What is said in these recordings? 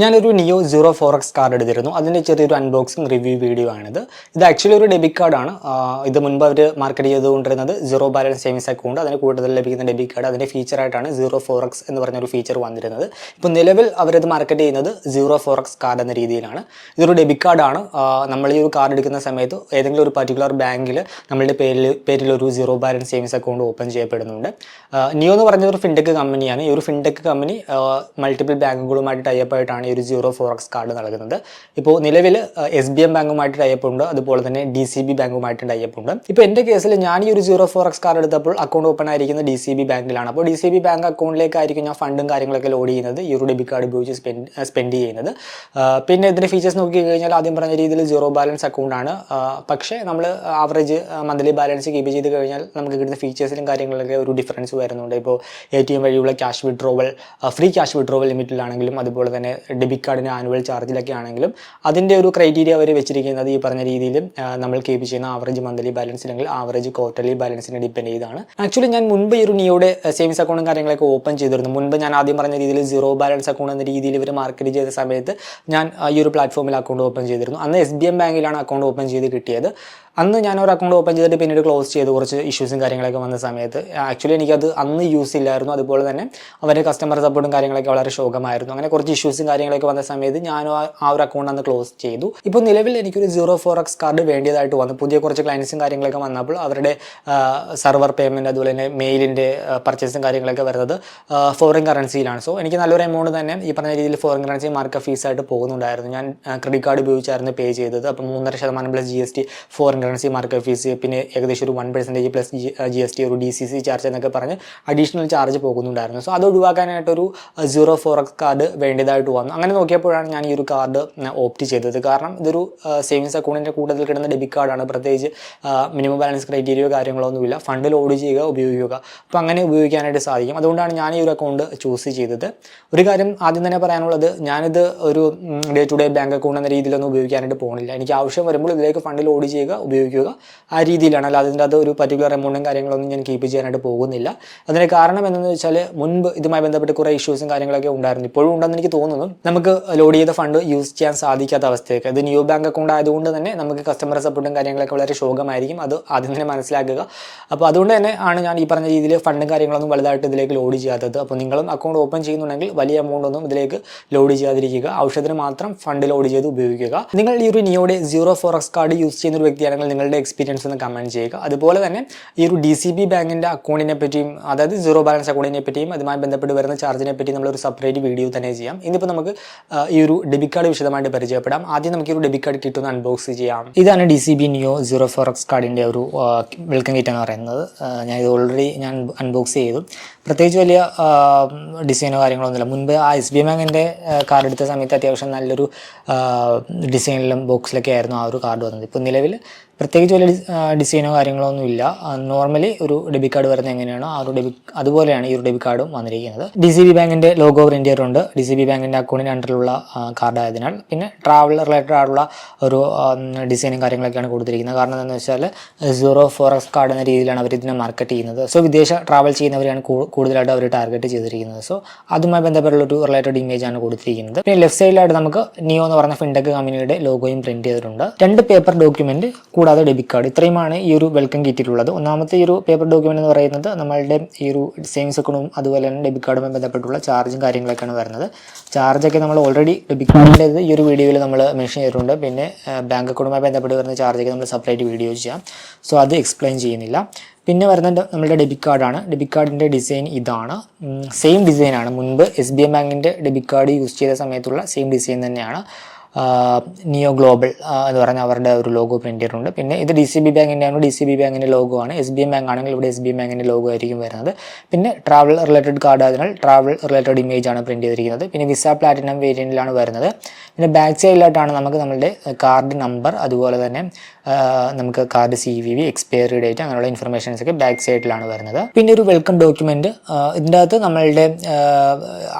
ഞാനൊരു Neo zero four X card എടുത്തിരുന്നു. അതിന്റെ ചെറിയൊരു അൺബോക്സിംഗ് റിവ്യൂ വീഡിയോ ആണിത്. ഇത് ആക്ച്വലി ഒരു ഡെബിറ്റ് കാർഡാണ് ഇത് മുൻപ് അവർ മാർക്കറ്റ് ചെയ്തുകൊണ്ടിരുന്നത് സീറോ ബാലൻസ് സേവിങ്സ് അക്കൗണ്ട് അതിന് കൂടുതൽ ലഭിക്കുന്ന ഡെബിറ്റ് കാർഡ് അതിന്റെ ഫീച്ചറായിട്ടാണ് സീറോ ഫോർ എക്സ് എന്ന് പറഞ്ഞൊരു ഫീച്ചർ വന്നിരുന്നത്. ഇപ്പോൾ നിലവിൽ അവരത് മാർക്കറ്റ് ചെയ്യുന്നത് സീറോ ഫോർ എക്സ് കാർഡ് എന്ന രീതിയിലാണ്. ഇതൊരു ഡെബിറ്റ് കാർഡാണ് നമ്മൾ ഈ ഒരു കാർഡ് എടുക്കുന്ന സമയത്ത് ഏതെങ്കിലും ഒരു പർട്ടിക്കുലർ ബാങ്കിൽ നമ്മളുടെ പേരിൽ പേരിൽ ഒരു zero balance savings account open ചെയ്യപ്പെടുന്നുണ്ട്. നിയോ എന്ന് പറഞ്ഞ ഒരു ഫിൻടെക് കമ്പനിയാണ് ഈ ഒരു ഫിൻടെക് കമ്പനി മൾട്ടിപ്പിൾ ബാങ്കുകളുമായിട്ട് ടൈപ്പ് ആയിട്ടാണ് ഈ ഒരു സീറോ ഫോർ എക്സ് കാർഡ് നൽകുന്നത്. ഇപ്പോൾ നിലവിൽ എസ് ബി എം ബാങ്കുമായിട്ട് ടൈപ്പ് ഉണ്ട്. അതുപോലെ തന്നെ ഡി സി ബി ബാങ്കുമായിട്ട് ടൈപ്പ് ഉണ്ട്. ഇപ്പോൾ എന്റെ കേസിൽ ഞാൻ ഈ ഒരു സീറോ ഫോർ എക്സ് കാർഡ് എടുത്തപ്പോൾ അക്കൗണ്ട് ഓപ്പൺ ആയിരിക്കുന്ന ഡി സി ബി ബാങ്കിലാണ്. അപ്പോൾ ഡി സി ബി ബാങ്ക് അക്കൗണ്ടിലേക്കായിരിക്കും ഞാൻ ഫണ്ടും കാര്യങ്ങളൊക്കെ ലോഡ് ചെയ്യുന്നത്. ഈ ഒരു ഡെബിറ്റ് കാർഡ് ഉപയോഗിച്ച് സ്പെൻഡ് സ്പെൻഡ് ചെയ്യുന്നത്. പിന്നെ ഇതിന്റെ ഫീച്ചേഴ്സ് നോക്കി കഴിഞ്ഞാൽ ആദ്യം പറഞ്ഞ രീതിയിൽ സീറോ ബാലൻസ് അക്കൗണ്ടാണ് പക്ഷേ നമ്മൾ ആവറേജ് മന്ത്ലി ബാലൻസ് കീപ്പ് ചെയ്ത് കഴിഞ്ഞാൽ നമുക്ക് കിട്ടുന്ന ഫീച്ചേഴ്സിലും കാര്യങ്ങളിലൊക്കെ ഒരു ഡിഫറൻസ് വരുന്നുണ്ട്. ഇപ്പോൾ എ ടി എം വഴിയുള്ള cash withdrawal free cash withdrawal ലിമിറ്റിലാണെങ്കിലും അതുപോലെ തന്നെ ഡെബിറ്റ് കാർഡിന് ആനുവൽ ചാർജിലൊക്കെ ആണെങ്കിലും അതിന്റെ ഒരു ക്രൈറ്റീരിയ അവർ വെച്ചിരിക്കുന്നത് ഈ പറഞ്ഞ രീതിയിൽ നമ്മൾ കീപ്പ് ചെയ്യുന്ന ആവറേജ് മന്ത്ലി ബാലൻസ് അല്ലെങ്കിൽ ആവറേജ് ക്വാർട്ടർലി ബാലൻസിനെ ഡിപ്പെൻഡ് ചെയ്താണ്. ആക്ച്വലി ഞാൻ മുൻപ് ഈ ഒരു നിയോയുടെ സേവിങ്സ് അക്കൗണ്ടും കാര്യങ്ങളൊക്കെ ഓപ്പൺ ചെയ്തിരുന്നു. മുൻപ് ഞാൻ ആദ്യം പറഞ്ഞ രീതിയിൽ സീറോ ബാലൻസ് അക്കൗണ്ട് എന്ന രീതിയിൽ ഇവർ മാർക്കറ്റ് ചെയ്ത സമയത്ത് ഞാൻ ഈ ഒരു പ്ലാറ്റ്ഫോമിൽ അക്കൗണ്ട് ഓപ്പൺ ചെയ്തിരുന്നു. അന്ന് എസ് ബി എം ബാങ്കിലാണ് അക്കൗണ്ട് ഓപ്പൺ ചെയ്ത് കിട്ടിയത്. അന്ന് ഞാൻ ഒരു അക്കൗണ്ട് ഓപ്പൺ ചെയ്തിട്ട് പിന്നീട് ക്ലോസ് ചെയ്ത് കുറച്ച് ഇഷ്യൂസും കാര്യങ്ങളൊക്കെ വന്ന സമയത്ത്. ആക്ച്വലി എനിക്കത് അന്ന് യൂസ് ഇല്ലായിരുന്നു. അതുപോലെ തന്നെ അവരുടെ കസ്റ്റമർ സപ്പോർട്ടും കാര്യങ്ങളൊക്കെ വളരെ ശോകമായിരുന്നു. അങ്ങനെ കുറച്ച് ഇഷ്യൂസും കാര്യങ്ങളൊക്കെ വന്ന സമയത്ത് ഞാൻ ആ- ഒരു അക്കൗണ്ട് അന്ന് ക്ലോസ് ചെയ്തു. ഇപ്പോൾ നിലവിൽ എനിക്കൊരു സീറോ ഫോർ എക്സ് കാർഡ് വേണ്ടിയതായിട്ട് വന്നു. പുതിയ കുറച്ച് ക്ലയൻസും കാര്യങ്ങളൊക്കെ വന്നപ്പോൾ അവരുടെ സർവർ പേയ്മെന്റ് അതുപോലെ തന്നെ മെയിലിന്റെ പർച്ചേസും കാര്യങ്ങളൊക്കെ വരുന്നത് ഫോറിൻ കറൻസിയിലാണ് സോ എനിക്ക് നല്ലൊരു എമൗണ്ട് തന്നെ ഈ പറഞ്ഞ രീതിയിൽ ഫോറിൻ കറൻസി മാർക്ക ഫീസായിട്ട് പോകുന്നുണ്ടായിരുന്നു. ഞാൻ ക്രെഡിറ്റ് കാർഡ് ഉപയോഗിച്ചായിരുന്നു പേ ചെയ്തത്. അപ്പോൾ മൂന്നര ശതമാനം plus G S T foreign currency market fees പിന്നെ ഏകദേശം ഒരു one percentage plus G S T ഒരു ഡി സി സി ചാർജ് എന്നൊക്കെ പറഞ്ഞ് അഡീഷണൽ ചാർജ് പോകുന്നുണ്ടായിരുന്നു. സോ അത് ഒഴിവാക്കാനായിട്ടൊരു സീറോ ഫോർ എക്സ് കാർഡ് വേണ്ടതായിട്ട് വന്നു. അങ്ങനെ നോക്കിയപ്പോഴാണ് ഞാൻ ഈ ഒരു കാർഡ് ഓപ്റ്റ് ചെയ്തത്. കാരണം ഇതൊരു സേവിങ്സ് അക്കൗണ്ടിന്റെ കൂടുതൽ കിട്ടുന്ന ഡെബിറ്റ് കാർഡാണ് പ്രത്യേകിച്ച് മിനിമം ബാലൻസ് ക്രൈറ്റീരിയോ കാര്യങ്ങളൊന്നുമില്ല ഫണ്ട് ലോഡ് ചെയ്യുക ഉപയോഗിക്കുക. അപ്പോൾ അങ്ങനെ ഉപയോഗിക്കാനായിട്ട് സാധിക്കും. അതുകൊണ്ടാണ് ഞാൻ ഈ ഒരു അക്കൗണ്ട് ചൂസ് ചെയ്തത്. ഒരു കാര്യം ആദ്യം തന്നെ പറയാനുള്ളത് ഞാനിത് ഒരു day to day bank account എന്ന രീതിയിലൊന്നും ഉപയോഗിക്കാനായിട്ട് പോകുന്നില്ല. എനിക്ക് ആവശ്യം വരുമ്പോൾ ഇതിലേക്ക് ഫണ്ട് ലോഡ് ചെയ്യുക ഉപയോഗിക്കുക. ആ രീതിയിലാണ്. അല്ലാതെ അതിന്റെ അത് ഒരു പർട്ടിക്കുലർ എമൗണ്ടും കാര്യങ്ങളൊന്നും ഞാൻ കീപ്പ് ചെയ്യാനായിട്ട് പോകുന്നില്ല. അതിന് കാരണം എന്തെന്ന് വെച്ചാൽ മുൻപ് ഇതുമായി ബന്ധപ്പെട്ട് കുറേ ഇഷ്യൂസും കാര്യങ്ങളൊക്കെ ഉണ്ടായിരുന്നു. ഇപ്പോഴും ഉണ്ടെന്ന് എനിക്ക് തോന്നുന്നു. നമുക്ക് ലോഡ് ചെയ്ത ഫണ്ട് യൂസ് ചെയ്യാൻ സാധിക്കാത്ത അവസ്ഥയൊക്കെ. ഇത് ന്യൂ ബാങ്ക് അക്കൗണ്ട് ആയതുകൊണ്ട് തന്നെ നമുക്ക് കസ്റ്റമർ സപ്പോർട്ടും കാര്യങ്ങളൊക്കെ വളരെ ശോകമായിരിക്കും. അത് ആദ്യം തന്നെ മനസ്സിലാക്കുക. അപ്പോൾ അതുകൊണ്ട് തന്നെ ആണ് ഞാൻ ഈ പറഞ്ഞ രീതിയിൽ ഫണ്ടും കാര്യങ്ങളൊന്നും വലുതായിട്ട് ഇതിലേക്ക് ലോഡ് ചെയ്യാത്തത്. അപ്പോൾ നിങ്ങളും അക്കൗണ്ട് ഓപ്പൺ ചെയ്യുന്നുണ്ടെങ്കിൽ വലിയ എമൗണ്ട് ഒന്നും ഇതിലേക്ക് ലോഡ് ചെയ്യാതിരിക്കുക. ഔഷധത്തിന് മാത്രം ഫണ്ട് ലോഡ് ചെയ്ത് ഉപയോഗിക്കുക. നിങ്ങൾ ഈ ഒരു നിയോയുടെ zero four X card use ചെയ്യുന്ന ഒരു വ്യക്തിയാണെങ്കിൽ നിങ്ങളുടെ എക്സ്പീരിയൻസ് ഒന്ന് കമന്റ് ചെയ്യുക. അതുപോലെ തന്നെ ഈ ഒരു ഡി സി ബി ബാങ്കിന്റെ അക്കൗണ്ടിനെ പറ്റിയും അതായത് സീറോ ബാലൻസ് അക്കൗണ്ടിനെ പറ്റിയും അതുമായി ബന്ധപ്പെട്ട് വരുന്ന ചാർജിനെ പറ്റി നമ്മളൊരു സെപ്പറേറ്റ് വീഡിയോ തന്നെ ചെയ്യാം. ഇന്നിപ്പോൾ നമുക്ക് ഈ ഒരു ഡെബിറ്റ് കാർഡ് വിശദമായിട്ട് പരിചയപ്പെടാം. ആദ്യം നമുക്ക് ഈ ഒരു ഡെബിറ്റ് കാർഡ് കിട്ടുന്ന അൺബോക്സ് ചെയ്യാം. ഇതാണ് D C B Neo zero four X കാർഡിന്റെ ഒരു വെൽക്കം കിറ്റ് എന്ന് പറയുന്നത്. ഞാൻ ഇത് ഓൾറെഡി ഞാൻ അൺബോക്സ് ചെയ്തു. പ്രത്യേകിച്ച് വലിയ ഡിസൈനോ കാര്യങ്ങളൊന്നുമില്ല മുൻപ് ആ എസ് ബി ബാങ്കിന്റെ കാർഡ് എടുത്ത സമയത്ത് അത്യാവശ്യം നല്ലൊരു ഡിസൈനിലും ബോക്സിലൊക്കെ ആയിരുന്നു ആ ഒരു കാർഡ് വന്നത്. ഇപ്പോൾ നിലവിൽ പ്രത്യേകിച്ച് വലിയ ഡിസൈനോ കാര്യങ്ങളോ ഒന്നും ഇല്ല. നോർമലി ഒരു ഡെബിറ്റ് കാർഡ് വരുന്നത് എങ്ങനെയാണോ ആ ഒരു ഡെബിറ്റ് അതുപോലെയാണ് ഈ ഒരു ഡെബിറ്റ് കാർഡും വന്നിരിക്കുന്നത്. ഡി സി ബി ബാങ്കിന്റെ ലോഗോ പ്രിന്റ് ചെയ്തിട്ടുണ്ട്. ഡി സി ബി ബാങ്കിന്റെ അക്കൗണ്ടിന്റെ അണ്ടറിലുള്ള കാർഡ് ആയതിനാൽ. പിന്നെ ട്രാവൽ റിലേറ്റഡ് ആയിട്ടുള്ള ഒരു ഡിസൈനും കാര്യങ്ങളൊക്കെയാണ് കൊടുത്തിരിക്കുന്നത്. കാരണം എന്താണെന്ന് വെച്ചാൽ സീറോ ഫോർ എക്സ് കാർഡ് എന്ന രീതിയിലാണ് അവർ ഇതിനെ മാർക്കറ്റ് ചെയ്യുന്നത്. സോ വിദേശ ട്രാവൽ ചെയ്യുന്നവരെയാണ് കൂടുതലായിട്ട് അവർ ടാർഗറ്റ് ചെയ്തിരിക്കുന്നത്. സോ അതുമായി ബന്ധപ്പെട്ടുള്ള ഒരു റിലേറ്റഡ് ഇമേജ് ആണ് കൊടുത്തിരിക്കുന്നത്. പിന്നെ ലെഫ്റ്റ് സൈഡിലായിട്ട് നമുക്ക് നിയോ എന്ന് പറഞ്ഞ ഫിൻടെക് കമ്പനിയുടെ ലോഗോയും പ്രിന്റ് ചെയ്തിട്ടുണ്ട്. രണ്ട് പേപ്പർ ഡോക്യുമെന്റ് കൂടാതെ ഡെബിറ്റ് കാർഡ്. ഇത്രയുമാണ് ഈ ഒരു വെൽക്കം കിറ്റിലുള്ളത് ഒന്നാമത്തെ ഈ ഒരു പേപ്പർ ഡോക്യുമെന്റ് എന്ന് പറയുന്നത് നമ്മളുടെ ഈ ഒരു സേവിങ്സ് അക്കൗണ്ടും അതുപോലെ തന്നെ ഡെബിറ്റ് കാർഡുമായി ബന്ധപ്പെട്ടുള്ള ചാർജും കാര്യങ്ങളൊക്കെയാണ് വരുന്നത്. ചാർജൊക്കെ നമ്മൾ ഓൾറെഡി ഡെബിറ്റ് കാർഡിന്റെ ഈ ഒരു വീഡിയോയിൽ നമ്മൾ മെൻഷൻ ചെയ്തിട്ടുണ്ട്. പിന്നെ ബാങ്ക് അക്കൗണ്ടുമായി ബന്ധപ്പെട്ട് വരുന്ന ചാർജൊക്കെ നമ്മൾ സെപ്പറേറ്റ് വീഡിയോ ചെയ്യാം. സോ അത് എക്സ്പ്ലെയിൻ ചെയ്യുന്നില്ല. പിന്നെ വരുന്നത് നമ്മുടെ ഡെബിറ്റ് കാർഡാണ് ഡെബിറ്റ് കാർഡിന്റെ ഡിസൈൻ ഇതാണ്. സെയിം ഡിസൈനാണ് മുൻപ് എസ് ബി എം ബാങ്കിന്റെ ഡെബിറ്റ് കാർഡ് യൂസ് ചെയ്ത സമയത്തുള്ള സെയിം ഡിസൈൻ തന്നെയാണ്. നിയോ ഗ്ലോബൽ എന്ന് പറഞ്ഞ അവരുടെ ഒരു ലോഗോ പ്രിന്റ് ചെയ്തിട്ടുണ്ട്. പിന്നെ ഇത് ഡി സി ബി ബാങ്കിന്റെ ആണ്. ഡി സി ബി ബാങ്കിന്റെ ലോഗോ ആണ്. എസ് ബി എം ബാങ്ക് ആണെങ്കിൽ ഇവിടെ എസ് ബി എം ബാങ്കിന്റെ ലോഗോ ആയിരിക്കും വരുന്നത്. പിന്നെ ട്രാവൽ റിലേറ്റഡ് കാർഡ് അതിനാൽ ട്രാവൽ റിലേറ്റഡ് ഇമേജ് ആണ് പ്രിന്റ് ചെയ്തിരിക്കുന്നത്. പിന്നെ വിസ പ്ലാറ്റിനം വേരിയന്റിലാണ് വരുന്നത്. പിന്നെ ബാക്ക് സൈഡിലായിട്ടാണ് നമുക്ക് നമ്മുടെ കാർഡ് നമ്പർ അതുപോലെ തന്നെ നമുക്ക് card C V V expiry date അങ്ങനെയുള്ള ഇൻഫർമേഷൻസ് ഒക്കെ ബാക്ക് സൈഡിലാണ് വരുന്നത്. പിന്നെ ഒരു വെൽക്കം ഡോക്യുമെന്റ് ഇതിന്റെ അകത്ത് നമ്മളുടെ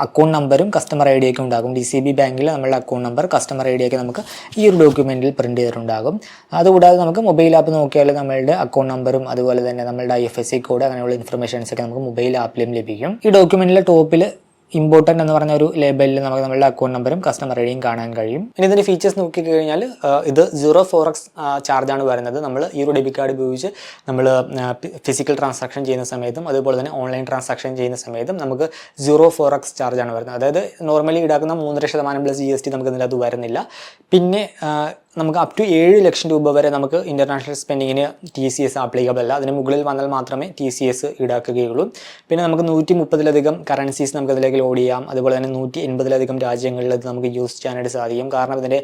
അക്കൗണ്ട് നമ്പറും കസ്റ്റമർ ഐ ഡി ഒക്കെ ഉണ്ടാകും. ഡി സി ബി ബാങ്കിൽ നമ്മളുടെ account number customer I D ഒക്കെ നമുക്ക് ഈ ഒരു ഡോക്യുമെന്റിൽ പ്രിന്റ് ചെയ്തിട്ടുണ്ടാകും. അതുകൂടാതെ നമുക്ക് മൊബൈൽ ആപ്പ് നോക്കിയാൽ നമ്മളുടെ അക്കൗണ്ട് നമ്പറും അതുപോലെ തന്നെ നമ്മളുടെ I F S C code അങ്ങനെയുള്ള ഇൻഫർമേഷൻസ് ഒക്കെ നമുക്ക് മൊബൈൽ ആപ്പിലും ലഭിക്കും. ഈ ഡോക്യുമെന്റിലെ ടോപ്പിൽ ഇമ്പോർട്ടന്റ് എന്ന് പറഞ്ഞ ഒരു ലേബലിൽ നമുക്ക് നമ്മളുടെ അക്കൗണ്ട് നമ്പറും കസ്റ്റമർ ഐഡിയും കാണാൻ കഴിയും. ഇനി ഇതിന്റെ ഫീച്ചേഴ്സ് നോക്കിക്കഴിഞ്ഞാൽ ഇത് സീറോ ഫോർ എക്സ് ചാർജാണ് വരുന്നത്. നമ്മൾ ഈ ഒരു ഡെബിറ്റ് കാർഡ് ഉപയോഗിച്ച് നമ്മൾ ഫിസിക്കൽ ട്രാൻസാക്ഷൻ ചെയ്യുന്ന സമയത്തും അതുപോലെ തന്നെ ഓൺലൈൻ ട്രാൻസാക്ഷൻ ചെയ്യുന്ന സമയത്തും നമുക്ക് സീറോ ഫോർ എക്സ് ചാർജാണ് വരുന്നത്. അതായത് നോർമലി ഈടാക്കുന്ന മൂന്നര ശതമാനം പ്ലസ് ജി എസ് ടി നമുക്ക് ഇതിനകത്ത് വരുന്നില്ല. പിന്നെ നമുക്ക് അപ് ടു ഏഴ് ലക്ഷം രൂപ വരെ നമുക്ക് ഇന്റർനാഷണൽ സ്പെൻഡിങ്ങിന് ടി സി എസ് ആപ്ലിക്കബിൾ അല്ല. അതിന് മുകളിൽ വന്നാൽ മാത്രമേ ടി സി എസ് ഈടാക്കുകയുള്ളൂ. പിന്നെ നമുക്ക് നൂറ്റി മുപ്പതിലധികം കറൻസീസ് നമുക്ക് അതിലേക്ക് ലോഡ് ചെയ്യാം. അതുപോലെ തന്നെ നൂറ്റി എൺപതിലധികം രാജ്യങ്ങളിൽ അത് നമുക്ക് യൂസ് ചെയ്യാനായിട്ട് സാധിക്കും. കാരണം ഇതിന്റെ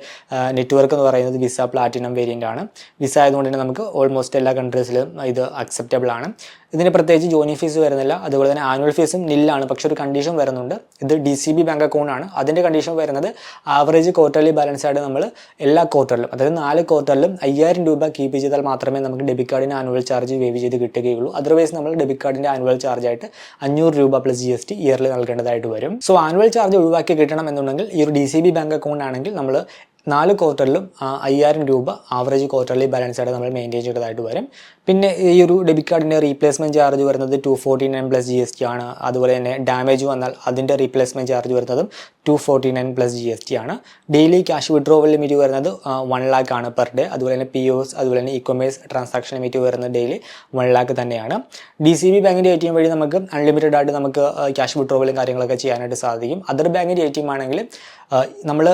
നെറ്റ്വർക്ക് എന്ന് പറയുന്നത് വിസ പ്ലാറ്റിനം വേരിയന്റ് ആണ്. വിസ ആയതുകൊണ്ട് തന്നെ നമുക്ക് ഓൾമോസ്റ്റ് എല്ലാ കൺട്രീസിലും ഇത് അക്സെപ്റ്റബിൾ ആണ്. ഇതിന് പ്രത്യേകിച്ച് ജോയിനിങ് ഫീസ് വരുന്നില്ല. അതുപോലെ തന്നെ ആനുവൽ ഫീസും നില്ലാണ് പക്ഷെ ഒരു കണ്ടീഷൻ വരുന്നുണ്ട്. ഇത് D C B bank account ആണ്. അതിന്റെ കണ്ടീഷൻ വരുന്നത് ആവറേജ് ക്വാർട്ടർലി ബാലൻസ് ആയിട്ട് നമ്മൾ എല്ലാ ക്വാർട്ടറിലും അതായത് നാല് ക്വാർട്ടറിലും അയ്യായിരം രൂപ കീപ്പ് ചെയ്താൽ മാത്രമേ നമുക്ക് ഡെബിറ്റ് കാർഡിന് ആനുവൽ ചാർജ് വേവ് ചെയ്ത് കിട്ടുകയുള്ളൂ. അതർവൈസ് നമ്മൾ ഡെബിറ്റ് കാർഡിന്റെ ആനുവൽ ചാർജ് ആയിട്ട് അഞ്ഞൂറ് രൂപ plus G S T yearly നൽകേണ്ടതായിട്ട് വരും. സോ ആനുവൽ ചാർജ് ഒഴിവാക്കി കിട്ടണം എന്നുണ്ടെങ്കിൽ ഈ ഒരു D C B bank account ആണെങ്കിൽ നമ്മൾ നാല് ക്വാർട്ടറിലും അയ്യായിരം രൂപ ആവറേജ് ക്വാർട്ടർലി ബാലൻസ് ആയിട്ട് നമ്മൾ മെയിന്റെയിൻ ചെയ്തതായിട്ട് വരും. പിന്നെ ഈ ഒരു ഡെബിറ്റ് കാർഡിന്റെ റീപ്ലേസ്മെന്റ് ചാർജ് വരുന്നത് two forty nine plus G S T ആണ്. അതുപോലെ തന്നെ ഡാമേജ് വന്നാൽ അതിന്റെ റീപ്ലേസ്മെന്റ് ചാർജ് വരുന്നതും two forty nine plus G S T ആണ്. ഡെയിലി ക്യാഷ് വിഡ്രോവൽ ലിമിറ്റ് വരുന്നത് വൺ ലാക്ക് ആണ് പെർ ഡേ അതുപോലെ തന്നെ പി ഒസ് അതുപോലെ തന്നെ ഇ കൊമേഴ്സ് ട്രാൻസാക്ഷൻ ലിമിറ്റ് വരുന്നത് ഡെയിലി വൺ ലാക്ക് തന്നെയാണ്. ഡി സി ബി ബാങ്കിന്റെ എ ടി എം വഴി നമുക്ക് അൺലിമിറ്റഡ് ആയിട്ട് നമുക്ക് ക്യാഷ് വിഡ്രോവലും കാര്യങ്ങളൊക്കെ ചെയ്യാനായിട്ട് സാധിക്കും. അതർ ബാങ്കിന്റെ എ ടി എം ആണെങ്കിൽ നമ്മൾ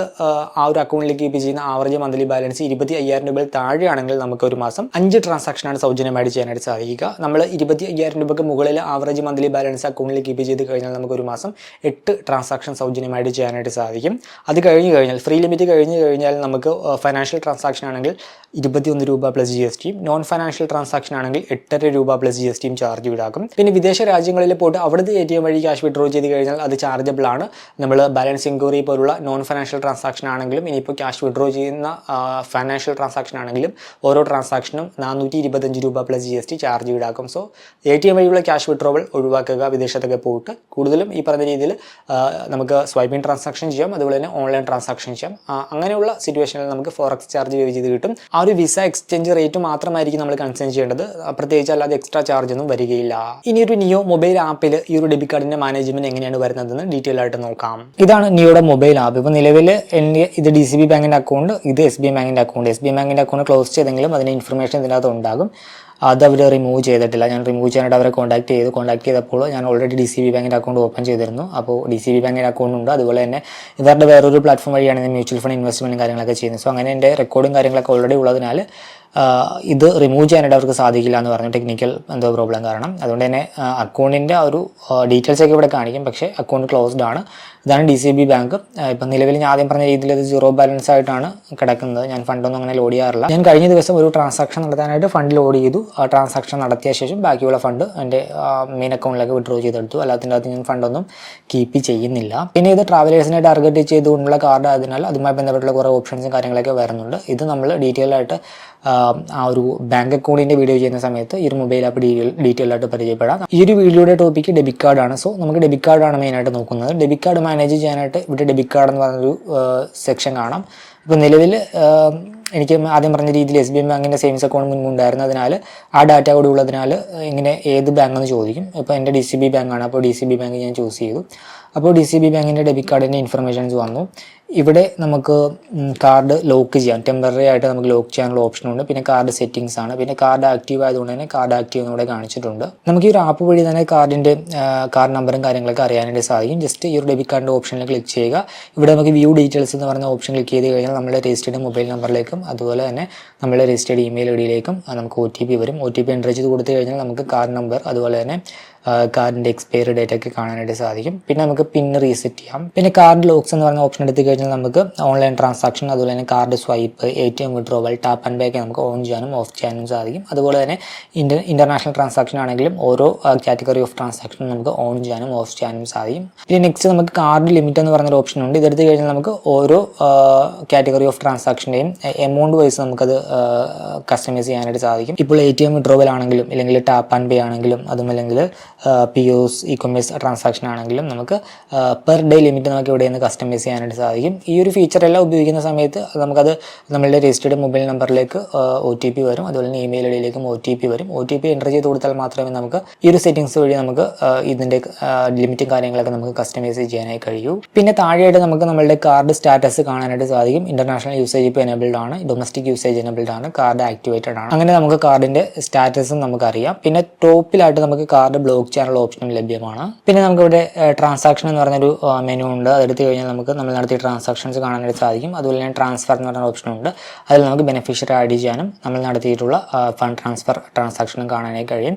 ആ ഒരു അക്കൗണ്ടിലേക്ക് കീപ്പ് ചെയ്യുന്ന ആവറേജ് മന്ത്ലി ബാലൻസ് ഇരുപത്തി അയ്യായിരം രൂപയിൽ താഴെയാണെങ്കിൽ നമുക്ക് ഒരു മാസം അഞ്ച് ട്രാൻസാക്ഷനാണ് സൗജന്യമായിട്ട് ചെയ്യാനായിട്ട് സാധിക്കുക. നമ്മൾ ഇരുപത്തി അയ്യായിരം രൂപയ്ക്ക് മുകളിൽ ആവറേജ് മന്ത്ലി ബാലൻസ് അക്കൗണ്ടിൽ കീപ്പ് ചെയ്ത് കഴിഞ്ഞാൽ നമുക്ക് ഒരു മാസം എട്ട് ട്രാൻസാക്ഷൻ സൗജന്യമായിട്ട് ചെയ്യാനായിട്ട് സാധിക്കും. അത് കഴിഞ്ഞ് കഴിഞ്ഞാൽ ഫ്രീ ലിമിറ്റ് കഴിഞ്ഞ് കഴിഞ്ഞാൽ നമുക്ക് ഫൈനാൻഷ്യൽ ട്രാൻസാക്ഷൻ ആണെങ്കിൽ ഇരുപത്തിയൊന്ന് രൂപ പ്ലസ് ജി എസ് ടിയും നോൺ ഫൈനാൻഷ്യൽ ട്രാൻസാക്ഷൻ ആണെങ്കിൽ എട്ടര രൂപ പ്ലസ് ജി എസ് ടിയും ചാർജ് ഈടാക്കും. പിന്നെ വിദേശ രാജ്യങ്ങളിൽ പോയിട്ട് അവിടുത്തെ എ ടി എം വഴി ക്യാഷ് വിഡ്രോ ചെയ്ത് കഴിഞ്ഞാൽ അത് ചാർജബിൾ ആണ്. നമ്മൾ ബാലൻസ് ഇൻക്വയറി പോലുള്ള നോൺ ഫൈനാൻഷ്യൽ ട്രാൻസാക്ഷൻ ആണെങ്കിലും ഇനിയിപ്പോൾ ക്യാഷ് വിഡ്രോ ചെയ്യുന്ന ഫൈനാൻഷ്യൽ ട്രാൻസാക്ഷൻ ആണെങ്കിലും ഓരോ ട്രാൻസാക്ഷനും നാനൂറ്റി ഇരുപത്തഞ്ച് രൂപ plus G S T charge ഈടാക്കും. സോ എ ടി എം വഴിയുള്ള ക്യാഷ് വിഡ്രോവൽ ഒഴിവാക്കുക വിദേശത്തൊക്കെ പോയിട്ട്. കൂടുതലും ഈ പറഞ്ഞ രീതിയിൽ നമുക്ക് സ്വൈപ്പിംഗ് ട്രാൻസാക്ഷൻ ചെയ്യാം അതുപോലെ തന്നെ ഓൺലൈൻ ട്രാൻസാക്ഷൻ ചെയ്യാം. അങ്ങനെയുള്ള സിറ്റുവേഷനിൽ നമുക്ക് ഫോറക്സ് ചാർജ് വേവ് ചെയ്ത് കിട്ടും. ആ ഒരു വിസ എക്സ്ചേഞ്ച് റേറ്റ് മാത്രമായിരിക്കും നമ്മൾ കൺസേൺ ചെയ്യേണ്ടത്. പ്രത്യേകിച്ച് അല്ലാതെ എക്സ്ട്രാ ചാർജ് ഒന്നും വരികയില്ല. ഇനി ഒരു നിയോ മൊബൈൽ ആപ്പിൽ ഈ ഒരു ഡെബിറ്റ് കാർഡിന്റെ മാനേജ്മെന്റ് എങ്ങനെയാണ് വരുന്നതെന്ന് ഡീറ്റെയിൽ ആയിട്ട് നോക്കാം. ഇതാണ് നിയോയുടെ മൊബൈൽ ആപ്പ് ഇപ്പോൾ നിലവിൽ എന്റെ ഇത് ഡി സി ബി ബാങ്കിന്റെ അക്കൗണ്ട് ഇത് എസ് ബി ബാങ്കിന്റെ അക്കൗണ്ട് എസ് ബി ബാങ്കിന്റെ അക്കൗണ്ട് ക്ലോസ് ചെയ്തെങ്കിലും അതിന് ഇൻഫർമേഷൻ ഇതിനകത്ത് ഉണ്ടാകും. അത് അവർ റിമൂവ് ചെയ്തിട്ടില്ല. ഞാൻ റിമൂവ് ചെയ്യാനായിട്ട് അവരെ കോൺടാക്ട് ചെയ്തു. കോൺടാക്ട് ചെയ്തപ്പോൾ ഞാൻ ഓൾറെഡി ഡി സി ബി ബാങ്കിന്റെ അക്കൗണ്ട് ഓപ്പൺ ചെയ്തിരുന്നു. അപ്പോൾ ഡി സി ബി ബാങ്കിന്റെ അക്കൗണ്ട് ഉണ്ട്. അതുപോലെ തന്നെ ഇവരുടെ വേറൊരു പ്ലാറ്റ്ഫോം വഴിയാണ് ഞാൻ മ്യൂച്വൽ ഫണ്ട് ഇൻവെസ്റ്റ്മെന്റും കാര്യങ്ങളൊക്കെ ചെയ്യുന്നത്. സോ അങ്ങനെ എന്റെ റെക്കോർഡും കാര്യങ്ങളൊക്കെ ഓൾറെഡി ഉള്ളതിനാൽ ഇത് റിമൂവ് ചെയ്യാനായിട്ട് അവർക്ക് സാധിക്കില്ല എന്ന് പറഞ്ഞു ടെക്നിക്കൽ എന്തോ പ്രോബ്ലം കാരണം. അതുകൊണ്ട് തന്നെ അക്കൗണ്ടിന്റെ ആ ഒരു ഡീറ്റെയിൽസ് ഒക്കെ ഇവിടെ കാണിക്കും. പക്ഷേ അക്കൗണ്ട് ക്ലോസ്ഡ് ആണ്. ഇതാണ് ഡി സി ബി ബാങ്ക് ഇപ്പം നിലവിൽ ഞാൻ ആദ്യം പറഞ്ഞ രീതിയിൽ ഇത് സീറോ ബാലൻസ് ആയിട്ടാണ് കിടക്കുന്നത്. ഞാൻ ഫണ്ടൊന്നും അങ്ങനെ ലോഡ് ചെയ്യാറില്ല. ഞാൻ കഴിഞ്ഞ ദിവസം ഒരു ട്രാൻസാക്ഷൻ നടത്താനായിട്ട് ഫണ്ട് ലോഡ് ചെയ്തു. ആ ട്രാൻസാക്ഷൻ നടത്തിയ ശേഷം ബാക്കിയുള്ള ഫണ്ട് എന്റെ മെയിൻ അക്കൗണ്ടിലേക്ക് വിഡ്രോ ചെയ്തെടുത്തു. അല്ലാത്തതിന്റെ അകത്ത് ഞാൻ ഫണ്ടൊന്നും കീപ്പ് ചെയ്യുന്നില്ല. പിന്നെ ഇത് ട്രാവലേഴ്സിനെ ടാർഗറ്റ് ചെയ്തുകൊണ്ടുള്ള കാർഡ് ആയതിനാൽ അതുമായി ബന്ധപ്പെട്ടുള്ള കുറേ ഓപ്ഷൻസും കാര്യങ്ങളൊക്കെ വരുന്നുണ്ട്. ഇത് നമ്മൾ ഡീറ്റെയിൽ ആയിട്ട് ആ, ഒരു ബാങ്ക് അക്കൗണ്ടിന്റെ വീഡിയോ ചെയ്യുന്ന സമയത്ത് ഈ ഒരു മൊബൈൽ ആപ്പ് ഡീറ്റെയിൽ ആയിട്ട് പരിചയപ്പെടാം. ഈ ഒരു വീഡിയോയുടെ ടോപ്പിക്ക് ഡെബിറ്റ് കാർഡാണ് സോ നമുക്ക് ഡെബിറ്റ് കാർഡാണ് മെയിനായിട്ട് നോക്കുന്നത്. ഡെബിറ്റ് കാർഡ് മാനേജ് ചെയ്യാനായിട്ട് ഇവിടെ ഡെബിറ്റ് കാർഡ് എന്ന് പറഞ്ഞൊരു സെക്ഷൻ കാണാം. ഇപ്പോൾ നിലവിൽ എനിക്ക് ആദ്യം പറഞ്ഞ രീതിയിൽ എസ് ബി ഐ ബാങ്കിന്റെ സേവിങ്സ് അക്കൗണ്ട് മുൻപുണ്ടായിരുന്നു അതിനാൽ ആ ഡാറ്റ കൂടി ഉള്ളതിനാൽ ഇങ്ങനെ ഏത് ബാങ്ക് എന്ന് ചോദിക്കും. ഇപ്പോൾ എന്റെ ഡി സി ബി ബാങ്കാണ് അപ്പോൾ ഡി സി ബി ബാങ്ക് ഞാൻ ചൂസ് ചെയ്തു. അപ്പോൾ ഡി സി ബി ബാങ്കിന്റെ ഡെബിറ്റ് കാർഡിന്റെ ഇൻഫർമേഷൻസ് വന്നു. ഇവിടെ നമുക്ക് കാർഡ് ലോക്ക് ചെയ്യാം. ടെമ്പററി ആയിട്ട് നമുക്ക് ലോക്ക് ചെയ്യാനുള്ള ഓപ്ഷനുണ്ട്. പിന്നെ കാർഡ് സെറ്റിങ്സ് ആണ്. പിന്നെ കാർഡ് ആക്റ്റീവ് ആയതുകൊണ്ട് തന്നെ കാർഡ് ആക്റ്റീവ് എന്നിവിടെ കാണിച്ചിട്ടുണ്ട്. നമുക്ക് ഈ ഒരു ആപ്പ് വഴി തന്നെ കാർഡിന്റെ കാർഡ് നമ്പറും കാര്യങ്ങളൊക്കെ അറിയാനായിട്ട് സാധിക്കും. ജസ്റ്റ് ഈ ഒരു ഡെബിറ്റ് കാർഡിന്റെ ഓപ്ഷനിൽ ക്ലിക്ക് ചെയ്യുക. ഇവിടെ നമുക്ക് വ്യൂ ഡീറ്റെയിൽസ് എന്ന് പറഞ്ഞ ഓപ്ഷൻ ക്ലിക്ക് ചെയ്ത് കഴിഞ്ഞാൽ നമ്മുടെ രജിസ്റ്റേഡ് മൊബൈൽ നമ്പറിലേക്കും അതുപോലെ തന്നെ നമ്മുടെ രജിസ്റ്റേഡ് ഇമെയിൽ ഐ ഡിയിലേക്കും നമുക്ക് ഒ ടി പി വരും. ഒ ടി പി എന്റർ ചെയ്ത് കൊടുത്തു കഴിഞ്ഞാൽ നമുക്ക് കാർഡ് നമ്പർ അതുപോലെ തന്നെ കാർഡിന്റെ എക്സ്പയറി ഡേറ്റ് ഒക്കെ കാണാനായിട്ട് സാധിക്കും. പിന്നെ നമുക്ക് പിൻ റീസെറ്റ് ചെയ്യാം. പിന്നെ കാർഡ് ലോക്സ് എന്ന് പറഞ്ഞ ഓപ്ഷൻ എടുത്തു കഴിഞ്ഞാൽ നമുക്ക് ഓൺലൈൻ ട്രാൻസാക്ഷൻ അതുപോലെ തന്നെ card swipe A T M withdrawal tap and pay നമുക്ക് ഓൺ ചെയ്യാനും ഓഫ് ചെയ്യാനും സാധിക്കും. അതുപോലെ തന്നെ ഇന്റർ ഇന്റർനാഷണൽ ട്രാൻസാക്ഷൻ ആണെങ്കിലും ഓരോ കാറ്റഗറി ഓഫ് ട്രാൻസാക്ഷൻ നമുക്ക് ഓൺ ചെയ്യാനും ഓഫ് ചെയ്യാനും സാധിക്കും. പിന്നെ നെക്സ്റ്റ് നമുക്ക് കാർഡ് ലിമിറ്റ് എന്ന് പറഞ്ഞൊരു ഓപ്ഷൻ ഉണ്ട്. ഇതെടുത്ത് കഴിഞ്ഞാൽ നമുക്ക് ഓരോ കാറ്റഗറി ഓഫ് ട്രാൻസാക്ഷന്റെയും എമൗണ്ട് വൈസ് നമുക്കത് കസ്റ്റമൈസ് ചെയ്യാനായിട്ട് സാധിക്കും. ഇപ്പോൾ എ ടി എം വിഡ്രോവൽ ആണെങ്കിലും അല്ലെങ്കിൽ ടാപ്പ് ആൻഡ് പേ ആണെങ്കിലും അതും അല്ലെങ്കിൽ P O S e commerce transaction ആണെങ്കിലും നമുക്ക് പെർ ഡേ ലിമിറ്റ് നമുക്ക് ഇവിടെ നിന്ന് കസ്റ്റമൈസ് ചെയ്യാനായിട്ട് സാധിക്കും. ഈ ഒരു ഫീച്ചർ എല്ലാം ഉപയോഗിക്കുന്ന സമയത്ത് നമുക്കത് നമ്മളുടെ രജിസ്റ്റേർഡ് മൊബൈൽ നമ്പറിലേക്ക് ഒ ടി പി വരും. അതുപോലെ തന്നെ ഇമെയിൽ ഐ ഡിയിലേക്കും ഒ ടി പി വരും. ഒ ടി പി എന്റർ ചെയ്ത് കൊടുത്താൽ മാത്രമേ നമുക്ക് ഈ ഒരു സെറ്റിംഗ്സ് വഴി നമുക്ക് ഇതിന്റെ ലിമിറ്റും കാര്യങ്ങളൊക്കെ നമുക്ക് കസ്റ്റമൈസ് ചെയ്യാനായി കഴിയൂ. പിന്നെ താഴെയായിട്ട് നമുക്ക് നമ്മളുടെ കാർഡ് സ്റ്റാറ്റസ് കാണാനായിട്ട് സാധിക്കും. ഇന്റർനാഷണൽ യൂസേജ് ഇപ്പോൾ എനബിൾഡ് ആണ്. ഡൊമസ്റ്റിക് യൂസേജ് എനബിൾഡ് ആണ്. കാർഡ് ആക്ടിവേറ്റഡ് ആണ്. അങ്ങനെ നമുക്ക് കാർഡിന്റെ സ്റ്റാറ്റസും നമുക്കറിയാം. പിന്നെ ടോപ്പിലായിട്ട് നമുക്ക് കാർഡ് ബ്ലോക്ക് ചെയ്യാനുള്ള ഓപ്ഷനും ലഭ്യമാണ്. പിന്നെ നമുക്ക് ഇവിടെ ട്രാൻസാക്ഷൻ എന്ന് പറഞ്ഞൊരു മെനു ഉണ്ട്. അതെടുത്ത് കഴിഞ്ഞാൽ നമുക്ക് നമ്മൾ നടത്തിയ ട്രാൻസാക്ഷൻസ് കാണാനായിട്ട് സാധിക്കും. അതുപോലെ തന്നെ ട്രാൻസ്ഫർ എന്ന് പറഞ്ഞ ഓപ്ഷൻ ഉണ്ട്. അതിൽ നമുക്ക് ബെനിഫിഷ്യറി ആഡ് ചെയ്യാനും നമ്മൾ നടത്തിയിട്ടുള്ള ഫണ്ട് ട്രാൻസ്ഫർ ട്രാൻസാക്ഷനും കാണാനായി കഴിയും.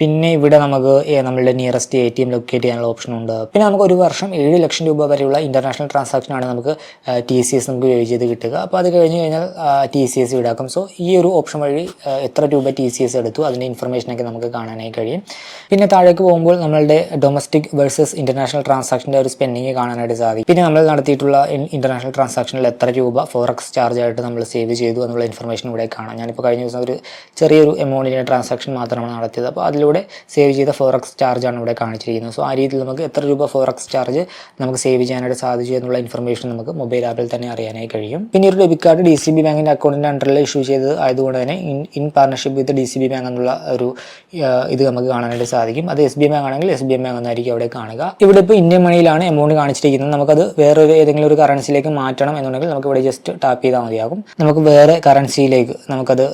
പിന്നെ ഇവിടെ നമുക്ക് നമ്മളുടെ nearest A T M locate ചെയ്യാനുള്ള ഓപ്ഷൻ ഉണ്ട്. പിന്നെ നമുക്ക് ഒരു വർഷം ഏഴ് ലക്ഷം രൂപ വരെയുള്ള ഇന്റർനാഷണൽ ട്രാൻസാക്ഷൻ ആണ് നമുക്ക് ടി സി എസ് നമുക്ക് ഉപയോഗിച്ച് ചെയ്ത് കിട്ടുക. അപ്പോൾ അത് കഴിഞ്ഞ് കഴിഞ്ഞാൽ ടി സി എസ് ഈടാക്കും. സോ ഈ ഒരു ഓപ്ഷൻ വഴി എത്ര രൂപ ടി സി എസ് എടുത്തു അതിന്റെ ഇൻഫർമേഷനൊക്കെ നമുക്ക് കാണാനായി കഴിയും. പിന്നെ താഴേക്ക് പോകുമ്പോൾ നമ്മളുടെ ഡൊമസ്റ്റിക് വേഴ്സസ് ഇന്റർനാഷണൽ ട്രാൻസാക്ഷന്റെ ഒരു സ്പെൻഡിങ് കാണാനായിട്ട് സാധിക്കും. പിന്നെ നമ്മൾ നടത്തിയിട്ടുള്ള ഇന്റർനാഷണൽ ട്രാൻസാക്ഷനിൽ എത്ര രൂപ ഫോറക്സ് ചാർജ് ആയിട്ട് നമ്മൾ സേവ് ചെയ്തു എന്നുള്ള ഇൻഫർമേഷൻ ഇവിടെ കാണാം. ഞാനിപ്പോൾ കഴിഞ്ഞ ദിവസം ഒരു ചെറിയൊരു എമൗണ്ടിന്റെ ട്രാൻസാക്ഷൻ മാത്രമാണ് നടത്തിയത്. അപ്പോൾ അതിലൂടെ സേവ് ചെയ്ത ഫോറക്സ് ചാർജ് ആണ് ഇവിടെ കാണിച്ചിരിക്കുന്നത്. സോ ആ രീതിയിൽ നമുക്ക് എത്ര രൂപ ഫോറക്സ് ചാർജ് നമുക്ക് സേവ് ചെയ്യാനായിട്ട് സാധിച്ചു എന്നുള്ള ഇൻഫർമേഷൻ നമുക്ക് മൊബൈൽ ആപ്പിൽ തന്നെ അറിയാനായി കഴിയും. പിന്നെ ഒരു debit card D C B ബാങ്കിന്റെ അക്കൗണ്ടിന്റെ അണ്ടറിൽ ഇഷ്യൂ ചെയ്തത് ആയതുകൊണ്ട് തന്നെ in in partnership with D C B bank എന്നുള്ള ഒരു ഇത് നമുക്ക് കാണാനായിട്ട് സാധിക്കും. അത് എസ് ബി ബാങ്ക് ആണെങ്കിൽ എസ് ബി ബാങ്ക് എന്നായിരിക്കും അവിടെ കാണുക. ഇവിടെ ഇപ്പോൾ ഇന്ത്യൻ മണിയിലാണ് എമൗണ്ട് കാണിച്ചിരിക്കുന്നത്. നമുക്കത് വേറെ ഏതെങ്കിലും ഒരു കറൻസിയിലേക്ക് മാറ്റണം എന്നുണ്ടെങ്കിൽ നമുക്ക് ഇവിടെ ജസ്റ്റ് ടാപ്പ് ചെയ്താൽ മതിയാകും. നമുക്ക് വേറെ കറൻസിയിലേക്ക് നമുക്കത്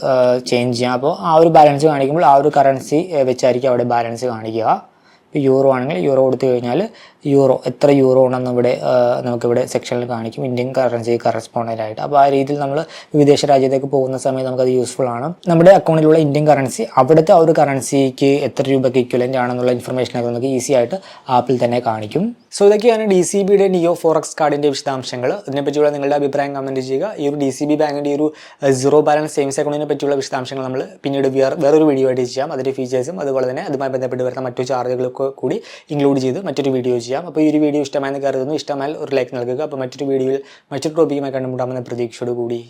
ചേഞ്ച് ചെയ്യാം. അപ്പോൾ ആ ഒരു ബാലൻസ് കാണിക്കുമ്പോൾ ആ ഒരു കറൻസി വെച്ചായിരിക്കും അവിടെ ബാലൻസ് കാണിക്കുക. യൂറോ ആണെങ്കിൽ യൂറോ കൊടുത്തു കഴിഞ്ഞാൽ യൂറോ എത്ര യൂറോ ഉണ്ടെന്ന് ഇവിടെ നമുക്കിവിടെ സെക്ഷനിൽ കാണിക്കും. ഇന്ത്യൻ കറൻസി കറസ്പോണ്ടന്റ് ആയിട്ട്. അപ്പോൾ ആ രീതിയിൽ നമ്മൾ വിദേശ രാജ്യത്തേക്ക് പോകുന്ന സമയത്ത് നമുക്കത് യൂസ്ഫുൾ ആണ്. നമ്മുടെ അക്കൗണ്ടിലുള്ള ഇന്ത്യൻ കറൻസി അവിടുത്തെ ആ ഒരു കറൻസിക്ക് എത്ര രൂപയ്ക്ക് ഇക്വലന്റ് ആണെന്നുള്ള ഇൻഫർമേഷനൊക്കെ നമുക്ക് ഈസി ആയിട്ട് ആപ്പിൽ തന്നെ കാണിക്കും. സോ ഇതൊക്കെയാണ് ഡി സി ബിയുടെ നിയോ ഫോറക്സ് കാർഡിന്റെ വിശദാംശങ്ങൾ. ഇതിനെപ്പറ്റിയുള്ള നിങ്ങളുടെ അഭിപ്രായം കമന്റ് ചെയ്യുക. ഈ ഒരു ഡി സി ബി ബാങ്കിന്റെ ഒരു സീറോ ബാലൻസ് സേവിങ്സ് അക്കൗണ്ടിനെ പറ്റിയുള്ള വിശദാംശങ്ങൾ നമ്മൾ പിന്നീട് വേറെ വേറൊരു വീഡിയോ ആയിട്ട് ചെയ്യാം. അതിന്റെ ഫീച്ചേഴ്സും അതുപോലെ തന്നെ അതുമായി ബന്ധപ്പെട്ട് വരുന്ന മറ്റു ചാർജുകളൊക്കെ കൂടി ഇൻക്ലൂഡ് ചെയ്ത് മറ്റൊരു വീഡിയോ ചെയ്യാം. അപ്പോൾ ഈ ഒരു വീഡിയോ ഇഷ്ടമായെന്ന് കരുതുന്നു. ഇഷ്ടമായാൽ ഒരു ലൈക്ക് നൽകുക. അപ്പോൾ മറ്റൊരു വീഡിയോയിൽ മറ്റൊരു ടോപ്പിക്കുമായി കണ്ടുമുട്ടാമെന്ന പ്രതീക്ഷയോട് കൂടി